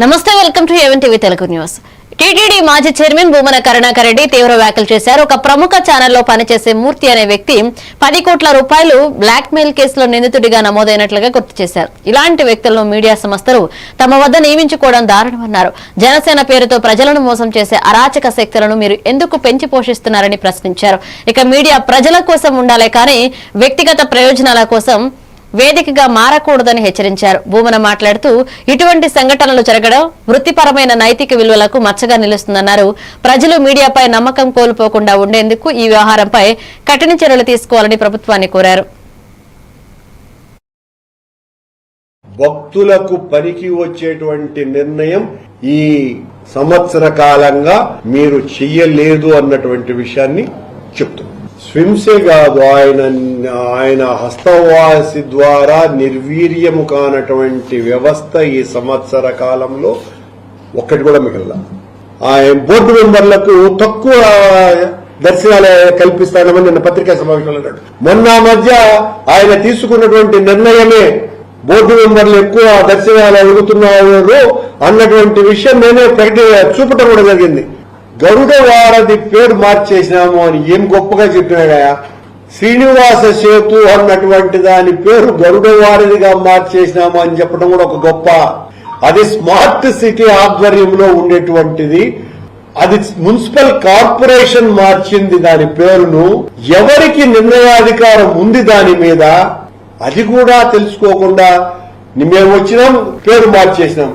నమస్తే welcome to even TV Telugu news. TTD మాజీ chairman Bhumana Karunakar Reddy తీవ్ర వ్యాఖ్యలు చేశారు. ఒక ప్రముఖ ఛానల్లో పనిచేసే మూర్తి అనే వ్యక్తి పది కోట్ల రూపాయలు బ్లాక్ మెయిల్ కేసులో నిందితుడిగా నమోదైనట్లుగా గుర్తు చేశారు. ఇలాంటి వ్యక్తులను మీడియా సంస్థలు తమ వద్ద నియమించుకోవడం దారుణమన్నారు. జనసేన పేరుతో ప్రజలను మోసం చేసే అరాచక శక్తులను మీరు ఎందుకు పెంచి పోషిస్తున్నారని ప్రశ్నించారు. ఇక మీడియా ప్రజల కోసం ఉండాలే కానీ వ్యక్తిగత ప్రయోజనాల కోసం వేదికగా మారకూడదని హెచ్చరించారు. భూమన మాట్లాడుతూ ఇటువంటి సంఘటనలు జరగడం వృత్తిపరమైన నైతిక విలువలకు మచ్చగా నిలుస్తుందన్నారు. ప్రజలు మీడియాపై నమ్మకం కోల్పోకుండా ఉండేందుకు ఈ వ్యవహారంపై కఠిన చర్యలు తీసుకోవాలని ప్రభుత్వాన్ని కోరారు. భక్తులకు పనికి వచ్చేటువంటి నిర్ణయం ఈ సంవత్సర కాలంగా మీరు చెయ్యలేదు అన్నటువంటి విషయాన్ని చెప్తున్నారు స్విమ్సే కాదు ఆయన ఆయన హస్తవాసి ద్వారా నిర్వీర్యము కానటువంటి వ్యవస్థ ఈ సంవత్సర కాలంలో ఒక్కటి కూడా మిగిలిన ఆ బోర్డు మెంబర్లకు తక్కువ దర్శనాలు కల్పిస్తానమని నిన్న పత్రికా సమావేశంలో అన్నాడు. మొన్న మధ్య ఆయన తీసుకున్నటువంటి నిర్ణయమే బోర్డు మెంబర్లు ఎక్కువ దర్శనాలు అడుగుతున్నారు అన్నటువంటి విషయం నేనే ప్రకటి చూపటం కూడా జరిగింది. గరుడ పేరు మార్చేసినాము అని ఏం గొప్పగా చెప్పినాడయా శ్రీనివాస సేతు అన్నటువంటి దాని పేరు గరుడ వారధిగా మార్చేసినాము అని చెప్పడం కూడా ఒక గొప్ప. అది స్మార్ట్ సిటీ ఆధ్వర్యంలో ఉండేటువంటిది. అది మున్సిపల్ కార్పొరేషన్ మార్చింది దాని పేరును. ఎవరికి నిర్ణయాధికారం ఉంది దాని మీద? అది కూడా తెలుసుకోకుండా మేము వచ్చినాం పేరు మార్చేసినాం.